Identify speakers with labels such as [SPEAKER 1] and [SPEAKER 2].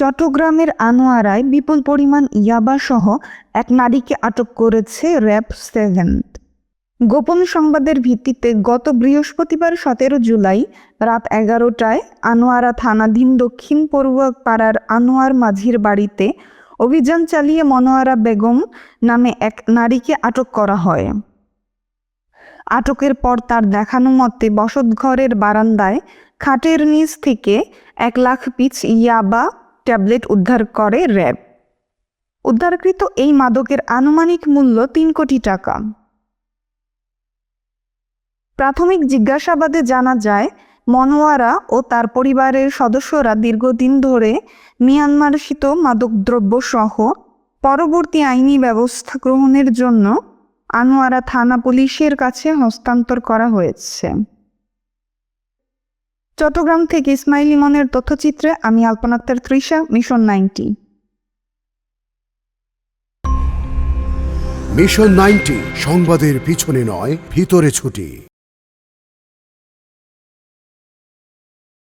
[SPEAKER 1] চট্টগ্রামের আনোয়ারায় বিপুল পরিমাণ ইয়াবা সহ এক নারীকে আটক করেছে র্যাব সেভেন। গোপন সংবাদের ভিত্তিতে গত বৃহস্পতিবার সতেরো জুলাই রাত এগারোটায় আনোয়ারা থানাধীন দক্ষিণ পড়ুয়া পাড়ার আনোয়ার মাঝির বাড়িতে অভিযান চালিয়ে মনোয়ারা বেগম নামে এক নারীকে আটক করা হয়। আটকের পর তার দেখানো মতে বসতঘরের বারান্দায় খাটের নিচ থেকে এক লাখ পিচ ইয়াবা ট্যাবলেট উদ্ধার করে র্যাব। উদ্ধারকৃত এই মাদকের আনুমানিক মূল্য তিন কোটি টাকা। প্রাথমিক জিজ্ঞাসাবাদে জানা যায়, মনোয়ারা ও তার পরিবারের সদস্যরা দীর্ঘদিন ধরে মিয়ানমারস্থিত মাদকদ্রব্য সহ পরবর্তী আইনি ব্যবস্থা গ্রহণের জন্য আনোয়ারা থানা পুলিশের কাছে হস্তান্তর করা হয়েছে। চট্টগ্রাম থেকে ইসমাইল ইমনের তথ্যচিত্রে আমি Alpana Akter Trisha, mission ninety.
[SPEAKER 2] Mission ninety, সংবাদের পিছনে নয়, ভিতরে ছুটি।